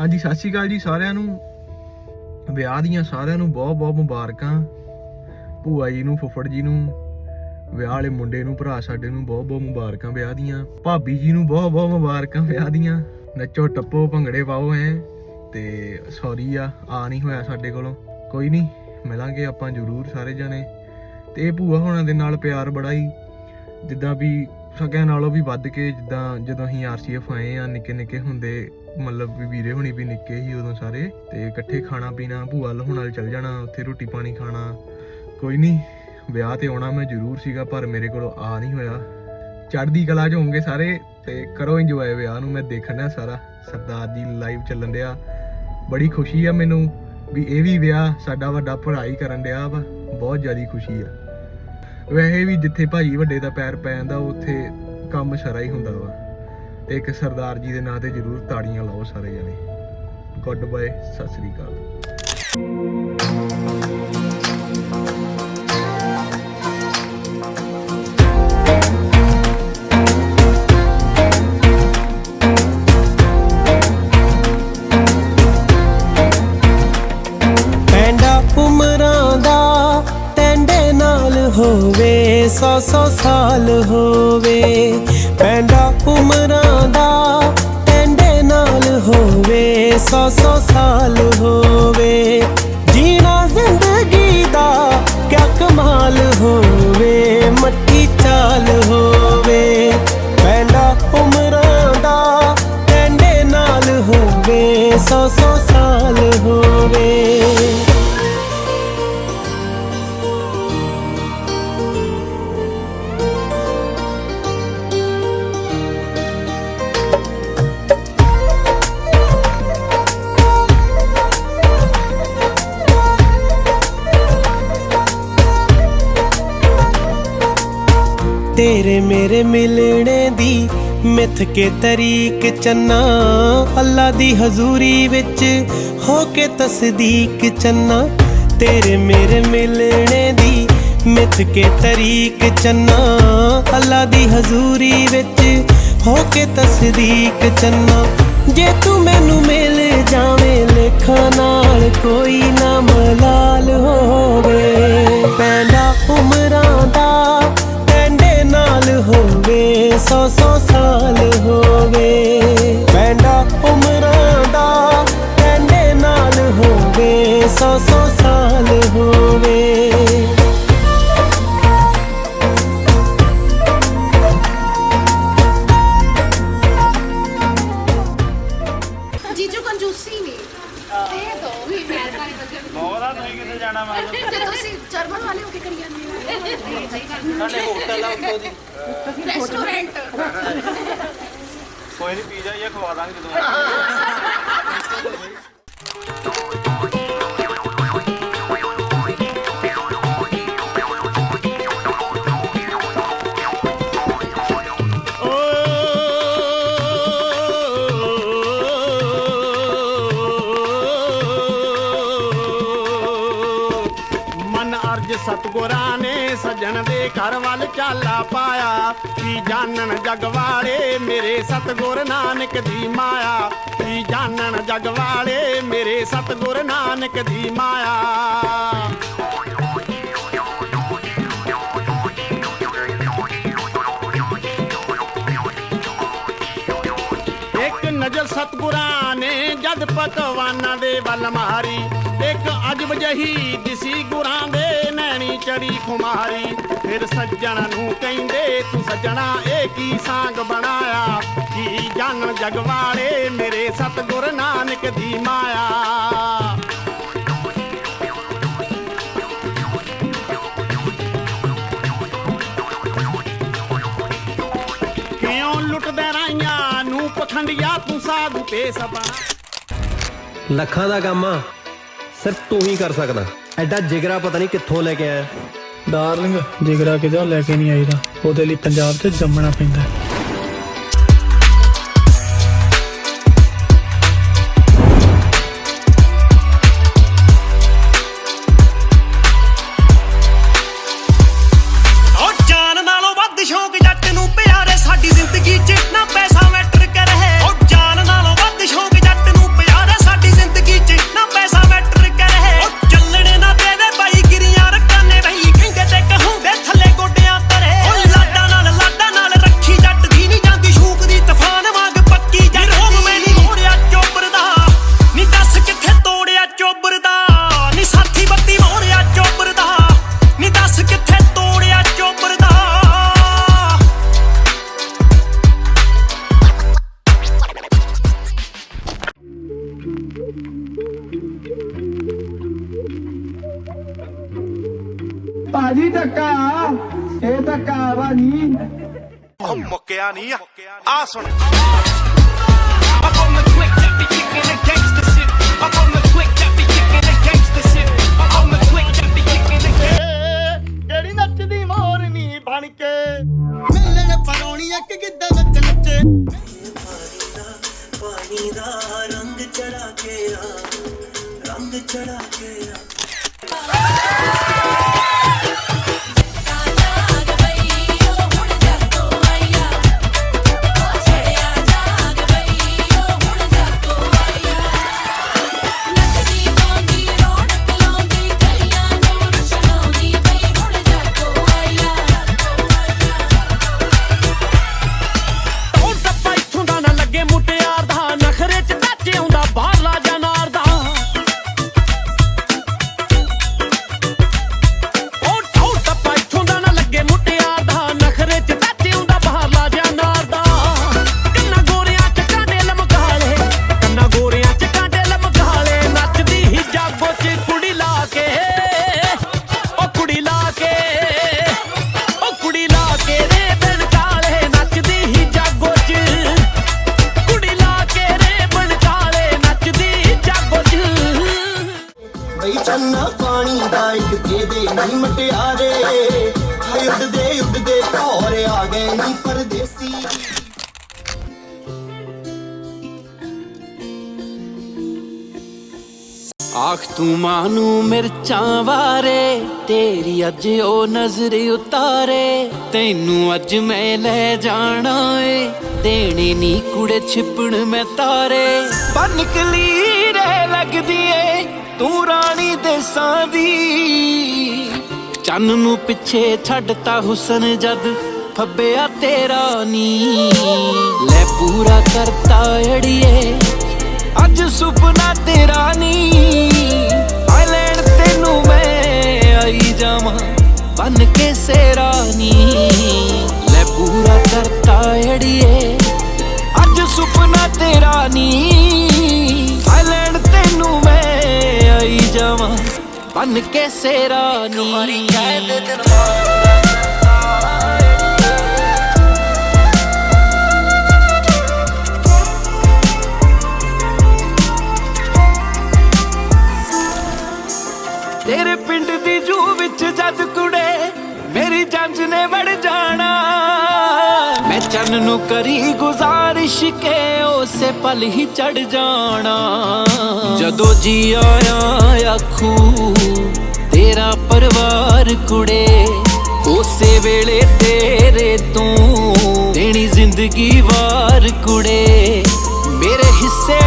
ਹਾਂਜੀ, ਸਤਿ ਸ਼੍ਰੀ ਅਕਾਲ ਜੀ ਸਾਰਿਆਂ ਨੂੰ। ਵਿਆਹ ਦੀਆਂ ਸਾਰਿਆਂ ਨੂੰ ਬਹੁਤ ਬਹੁਤ ਮੁਬਾਰਕਾਂ। ਭੂਆ ਜੀ ਨੂੰ, ਫੁੱਫੜ ਜੀ ਨੂੰ, ਵਿਆਹ ਵਾਲੇ ਮੁੰਡੇ ਨੂੰ, ਭਰਾ ਸਾਡੇ ਨੂੰ ਬਹੁਤ ਬਹੁਤ ਮੁਬਾਰਕਾਂ ਵਿਆਹ ਦੀਆਂ। ਭਾਬੀ ਜੀ ਨੂੰ ਬਹੁਤ ਬਹੁਤ ਮੁਬਾਰਕਾਂ ਵਿਆਹ ਦੀਆਂ। ਨੱਚੋ, ਟੱਪੋ, ਭੰਗੜੇ ਪਾਓ ਐ। ਤੇ ਸੌਰੀ ਆ ਆ ਨਹੀਂ ਹੋਇਆ ਸਾਡੇ ਕੋਲੋਂ। ਕੋਈ ਨਹੀਂ, ਮਿਲਾਂਗੇ ਆਪਾਂ ਜ਼ਰੂਰ ਸਾਰੇ ਜਣੇ। ਤੇ ਇਹ ਭੂਆ ਹੋਣਾ ਦੇ ਨਾਲ ਪਿਆਰ ਬੜਾ ਹੀ। ਜਿੱਦਾਂ ਵੀ ਸਕਿਆਂ ਨਾਲੋਂ ਵੀ ਵੱਧ ਕੇ, ਜਿੱਦਾਂ ਜਦੋਂ ਅਸੀਂ ਆਰਸੀਐਫ ਆਏ ਆ ਨਿੱਕੇ ਨਿੱਕੇ ਹੁੰਦੇ ਮਤਲਬ ਵੀ ਵੀਰੇ ਹੁਣੀ ਵੀ ਨਿੱਕੇ ਹੀ ਉਦੋਂ ਸਾਰੇ, ਤੇ ਇਕੱਠੇ ਖਾਣਾ ਪੀਣਾ, ਭੂਆ ਲਹੁਣ ਨਾਲ ਚੱਲ ਜਾਣਾ, ਉੱਥੇ ਰੋਟੀ ਪਾਣੀ ਖਾਣਾ, ਕੋਈ ਨਹੀਂ ਵਿਆਹ ਤੇ ਆਉਣਾ ਮੈਂ ਜ਼ਰੂਰ ਸੀਗਾ, ਪਰ ਮੇਰੇ ਕੋਲੋਂ ਆ ਨਹੀਂ ਹੋਇਆ। ਚੜ੍ਹਦੀ ਕਲਾ 'ਚ ਹੋਣਗੇ ਸਾਰੇ, ਤੇ ਕਰੋ ਇੰਜੋਏ ਵਿਆਹ ਨੂੰ, ਮੈਂ ਦੇਖਣਾ ਸਾਰਾ, ਸਰਦਾਰ ਜੀ ਲਾਈਵ ਚੱਲਣ ਡਿਆ। ਬੜੀ ਖੁਸ਼ੀ ਆ ਮੈਨੂੰ ਵੀ ਇਹ ਵੀ ਵਿਆਹ ਸਾਡਾ ਵੱਡਾ ਭਰਾ ਹੀ ਕਰਨ ਡਿਆ ਵਾ, ਬਹੁਤ ਜ਼ਿਆਦਾ ਖੁਸ਼ੀ ਆ। ਵੈਸੇ ਵੀ ਜਿੱਥੇ ਭਾਜੀ ਵੱਡੇ ਦਾ ਪੈਰ ਪੈ ਜਾਂਦਾ ਉੱਥੇ ਕੰਮ ਸਾਰਾ ਹੀ ਹੁੰਦਾ ਵਾ। ਤੇ ਇੱਕ ਸਰਦਾਰ ਜੀ ਦੇ ਨਾਂ ਤੇ ਜ਼ਰੂਰ ਤਾੜੀਆਂ ਲਾਓ ਸਾਰੇ ਜਣੇ। ਗੁੱਡ ਬਾਏ ਸਤਿ ਸ੍ਰੀ ਅਕਾਲ। ਪੈਂਡਾ ਦਾ ਹੋਵੇ, ਸੌ ਸੌ ਸਾਲ ਹੋਵੇ। ਪੈਂਡਾ ਉਮਰਾਂ ਸੌ ਸੌ ਸਾਲ ਹੋਵੇ, ਜੀਣਾ ਜ਼ਿੰਦਗੀ ਦਾ ਕਿਆ ਕਮਾਲ ਹੋਵੇ, ਮੱਟੀ ਚਾਲ ਹੋਵੇ ਪੈਂਡਾ ਉਮਰਾਂ ਦਾ ਟੈਂਡੇ ਨਾਲ ਹੋਵੇ, ਸੌ ਸੌ ਤੇਰੇ ਮੇਰੇ ਮਿਲਣੇ ਦੀ ਮਿੱਥ ਕੇ ਤਰੀਕ ਚੰਨਾ, ਅੱਲਾ ਦੀ ਹਜ਼ੂਰੀ ਵਿੱਚ ਹੋ ਕੇ ਤਸਦੀਕ ਚੰਨਾ। ਤੇਰੇ ਮੇਰੇ ਮਿਲਣੇ ਦੀ ਮਿੱਥ ਕੇ ਤਰੀਕ ਚੰਨਾ, ਅੱਲਾ ਦੀ ਹਜ਼ੂਰੀ ਵਿੱਚ ਹੋ ਕੇ ਤਸਦੀਕ ਚੰਨਾ। ਜੇ ਤੂੰ ਮੈਨੂੰ ਮਿਲ ਜਾਵੇਂ ਲੇਖਾਂ ਨਾਲ, ਕੋਈ ਨਾ ਮਲਾਲ ਹੋਵੇ। ਪੈਂਦਾ ਉਮਰਾਂ ਦਾ ਸੌ ਸੌ ਸਾਲ ਹੋਵੇ ਪੈਂਡਾ ਉਮਰਾਂ ਦਾ ਟੈਂਡੇ ਨਾਲ ਹੋਵੇ ਸੌ ਸੌ ਸਾਲ ਹੋਵੇ ਜੀਜੂ ਕੋਈ ਨਹੀਂ ਪੀਜ਼ਾ ਹੀ ਆ, ਖਵਾ ਦਾਂਗੇ ਜਦੋਂ। ਮਨ ਅਰਜ ਸਤਗੁਰਾਂ ਨੇ ਸੱਜਣ ਦੇ ਘਰ ਵੱਲ ਚਾਲਾ ਪਾਇਆ। ਕੀ ਜਾਣਨ ਜਗ ਵਾਲੇ ਮੇਰੇ ਸਤਗੁਰ ਨਾਨਕ ਦੀ ਮਾਇਆ? ਕੀ ਜਾਣਨ ਜਗ ਵਾਲੇ ਮੇਰੇ ਸਤਗੁਰ ਨਾਨਕ ਦੀ ਮਾਇਆ? ਸਤਗੁਰਾਂ ਨੇ ਜਦ ਪਤਵਾਨਾਂ ਦੇ ਵੱਲ ਮਾਰੀ, ਇੱਕ ਅਜਬ ਜਹੀ ਦਿਸੀ ਗੁਰਾਂ ਦੇ ਨੈਣੀ ਚੜੀ ਖੁਮਾਰੀ। ਫਿਰ ਸੱਜਣ ਨੂੰ ਕਹਿੰਦੇ, ਤੂੰ ਸੱਜਣਾ, ਇਹ ਕੀ ਸਾਂਗ ਬਣਾਇਆ? ਕੀ ਜਾਣਨ ਜਗ ਵਾਲੇ ਮੇਰੇ ਸਤਗੁਰ ਨਾਨਕ ਦੀ ਮਾਇਆ? ਨੂੰ ਪਖੰਡਿਆ ਤੂੰ ਸਾਧੂ ਤੇ ਸਭਾ ਲੱਖਾਂ ਦਾ ਕੰਮ ਆ ਸਿਰਫ ਤੂੰ ਹੀ ਕਰ ਸਕਦਾ। ਐਡਾ ਜਿਗਰਾ ਪਤਾ ਨਹੀਂ ਕਿੱਥੋਂ ਲੈ ਕੇ ਆਇਆ। ਡਾਰਲਿੰਗ ਜਿਗਰਾ ਕਿਦੋਂ ਲੈ ਕੇ ਨਹੀਂ ਆਈਦਾ। ਉਹਦੇ ਲਈ ਪੰਜਾਬ 'ਚ ਜੰਮਣਾ ਪੈਂਦਾ। ਉਹ ਮੁੱਕਿਆ ਨਹੀਂ ਆ। ਸੁਣ। ਆਖ ਤੂੰ ਮਾਨੂੰ ਮਿਰਚਾਂ ਵਾਰੇ ਤੇਰੀ ਅੱਜ ਉਹ ਨਜ਼ਰ ਉਤਾਰੇ। ਤੈਨੂੰ ਅੱਜ ਮੈਂ ਲੈ ਜਾਣਾ ਏ ਦੇਣੇ ਨੀ ਕੁੜੇ ਛਿਪਣ ਮੈਂ ਤਾਰੇ। ਬਨ ਕਲੀਰੇ ਲੱਗਦੀ ਏ ਤੂੰ ਰਾਣੀ ਦੇਸਾਂ ਦੀ। ਚੰਨ ਨੂੰ ਪਿੱਛੇ ਛੱਡਤਾ ਹੁਸਨ ਜਦ ਫੱਬਿਆ ਤੇਰਾ ਨੀ। ਲੈ ਪੂਰਾ ਕਰਤਾ ਅੜੀਏ ਅੱਜ ਸੁਪਨਾ ਤੇਰਾ ਨੀ ਆਇਲੈਂਡ ਤੈਨੂੰ ਮੈਂ ਆਈ ਜਾਵਾਂ ਬਨ ਕੇ ਸੇਰਾ ਨੀ ਲੈ ਪੂਰਾ ਕਰਤਾ ਅੜੀਏ ਅੱਜ ਸੁਪਨਾ ਤੇਰਾ ਨੀ ਆਇਲੈਂਡ ਤੈਨੂੰ ਮੈਂ ਆਈ ਜਾਵਾਂ ਬਨ ਕੇ ਸੇਰਾ ਨੀ ਤੇਰੇ ਪਿੰਡ ਦੀ ਜੂ ਵਿੱਚ ਜਦ ਕੁੜੇ, ਮੇਰੀ ਜੰਜ ਨੇ ਵੜ ਜਾਣਾ। ਮੈਂ ਚੰਨ ਨੂੰ ਕਰੀ ਗੁਜ਼ਾਰਿਸ਼ ਕੇ ਉਸੇ ਪਲ ਹੀ ਚੜ ਜਾਣਾ। ਜਦੋਂ ਜੀ ਆਇਆ ਆਖੂ, ਤੇਰਾ ਪਰਿਵਾਰ ਕੁੜੇ, ਉਸੇ ਵੇਲੇ ਤੇਰੇ ਤੂੰ। ਦੇਣੀ ਜ਼ਿੰਦਗੀ ਵਾਰ ਕੁੜੇ, ਮੇਰੇ ਹਿੱਸੇ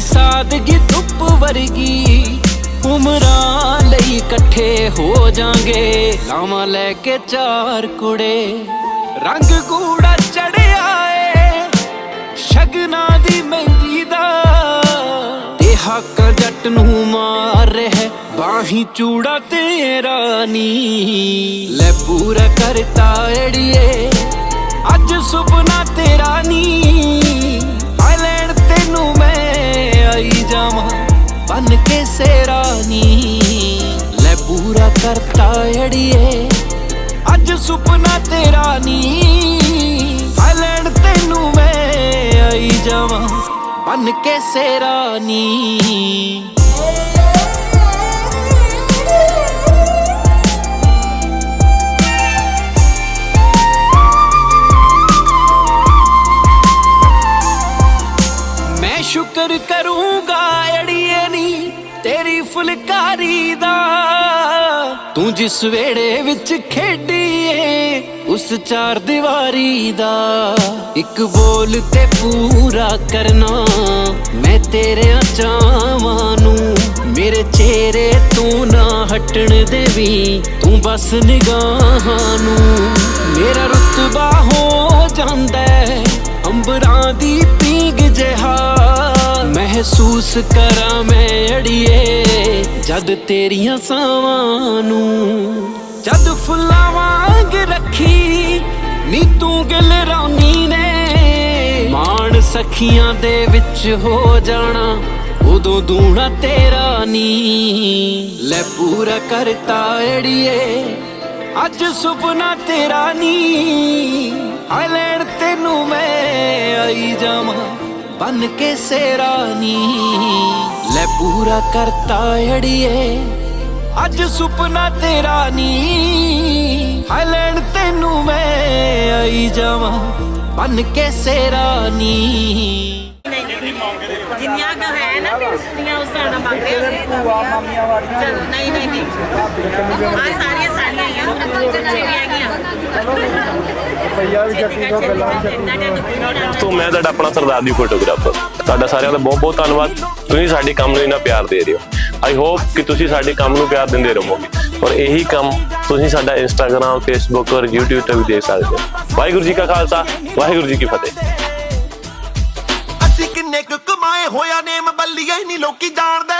ਸਾਦਗੀ ਧੁੱਪ ਵਰਗੀ ਉਮਰਾਂ ਲਈ ਇਕੱਠੇ ਹੋ ਜਾਾਂਗੇ। ਲਾਵਾਂ ਲੈ ਕੇ ਚਾਰ ਕੁੜੇ, ਰੰਗ ਕੂੜਾ ਚੜਿਆ ਏ। ਸ਼ਗਨਾ ਦੀ ਮਹਿੰਦੀ ਦਾ ਤੇ ਹੱਕ ਜੱਟ ਨੂੰ ਮਾਰ ਰਿਹਾ ਬਾਹੀ ਚੂੜਾ ਤੇਰਾ ਨੀ ਲੈ ਪੂਰਾ ਕਰਤਾ ਏੜੀਏ, ਅੱਜ ਸੁਪਨਾ ਤੇਰਾ ਨੀ ਜਾਵਾਂ, ਬਨ ਕੇ ਸੇਰਾ ਨੀ। ਲੈ ਪੂਰਾ ਕਰਤਾ ਅੜੀਏ, ਅੱਜ ਸੁਪਨਾ ਤੇਰਾ ਨੀ। ਆਇਲੈਂਡ ਤੈਨੂੰ ਮੈਂ ਆਈ ਜਾਵਾਂ, ਬਨ ਕੇ ਸੇਰਾ ਨੀ। ਮੈਂ ਸ਼ੁਕਰ ਕਰੂੰਗਾ, ਅੜੀਏ ਨੀ, ਤੇਰੀ ਫੁਲਕਾਰੀ ਦਾ। ਤੂੰ ਜਿਸ ਵੇੜੇ ਵਿੱਚ ਖੇਡੀਏ, ਉਸ ਚਾਰ ਦੀਵਾਰੀ ਦਾ। ਇੱਕ ਬੋਲ ਤੇ ਪੂਰਾ ਕਰਨਾ, ਮੈਂ ਤੇਰੇ ਚਾਵਾਂ ਨੂੰ। ਮੇਰੇ ਚਿਹਰੇ ਤੂੰ ਨਾ ਹਟਣ ਦੇਵੀ, ਤੂੰ ਬਸ ਨਿਗਾਹਾਂ ਨੂੰ। ਮੇਰਾ ਰੁਤਬਾ ਹੋ ਜਾਂਦਾ ਅੰਬਰਾਂ ਦੀ ਪੀਂਗ ਜਿਹਾ। ਮਹਿਸੂਸ ਕਰਾਂ ਮੈਂ ਅੜੀਏ, ਜਦ ਤੇਰੀਆਂ ਸਾਵਾਂ ਨੂੰ ਜਦ ਫੁੱਲਾਂ ਵਾਂਗ ਰੱਖੀ, ਨੀ ਤੂੰ ਗਿਲ ਰੌਣੀ ਨੇ। ਮਾਣ ਸਖੀਆਂ ਦੇ ਵਿੱਚ ਹੋ ਜਾਣਾ, ਉਦੋਂ ਦੂਣਾ ਤੇਰਾ ਨੀ। ਲੈ ਪੂਰਾ ਕਰਤਾ ਅੜੀਏ, ਅੱਜ ਸੁਪਨਾ ਤੇਰਾ ਨੀ। ਆ ਲੈਣ ਤੈਨੂੰ ਮੈਂ ਆਈ ਜਾਵਾਂ। ਬਨ ਕੇ ਸੇਰਾ ਨੀ ਲੈ ਪੂਰਾ ਕਰਤਾ ਅੜੀਏ ਅੱਜ ਸੁਪਨਾ ਤੇਰਾ ਨੀ। ਆ ਲੈਣ ਤੈਨੂੰ ਮੈਂ ਆਈ ਜਾਵਾਂ ਬਨ ਕੇ ਸੇਰਾ ਨੀ ਜਿੰਨੀਆਂ ਕੁ ਹੈ ਨਾ ਕੁੜੀਆਂ ਉਸ ਤਰ੍ਹਾਂ ਮੰਗ ਰਹੇ ਹੋ ਨਹੀਂ ਨਹੀਂ ਨਹੀਂ। ਆ ਸਾਰੀਆਂ ਸਾਰੀਆਂ ਤੋਂ ਮੈਂ ਤੁਹਾਡਾ ਆਪਣਾ ਸਰਦਾਰ ਦੀ ਫੋਟੋਗ੍ਰਾਫਰ ਤੁਹਾਡਾ ਸਾਰਿਆਂ ਦਾ ਬਹੁਤ ਬਹੁਤ ਧੰਨਵਾਦ। ਤੁਸੀਂ ਸਾਡੇ ਕੰਮ ਨੂੰ ਇੰਨਾ ਪਿਆਰ ਦੇ ਰਹੇ ਹੋ। ਆਈ ਹੋਪ ਕਿ ਤੁਸੀਂ ਸਾਡੇ ਕੰਮ ਨੂੰ ਪਿਆਰ ਦਿੰਦੇ ਰਹੋਗੇ। ਔਰ ਇਹੀ ਕੰਮ ਤੁਸੀਂ ਸਾਡਾ ਇੰਸਟਾਗ੍ਰam ਫੇਸਬੁੱਕ ਔਰ YouTube ਤੇ ਵੀ ਦੇਖ ਸਕਦੇ ਹੋ। ਵਾਹਿਗੁਰੂ ਜੀ ਕਾ ਖਾਲਸਾ, ਵਾਹਿਗੁਰੂ ਜੀ ਕੀ ਫਤਿਹ। ਅਸੀਂ ਕਿੰਨੇ ਕੁ ਕਮਾਏ ਹੋਇਆ ਨੇਮ ਬੱਲੀਏ ਨਹੀਂ ਲੋਕੀ ਜਾਣਦੇ।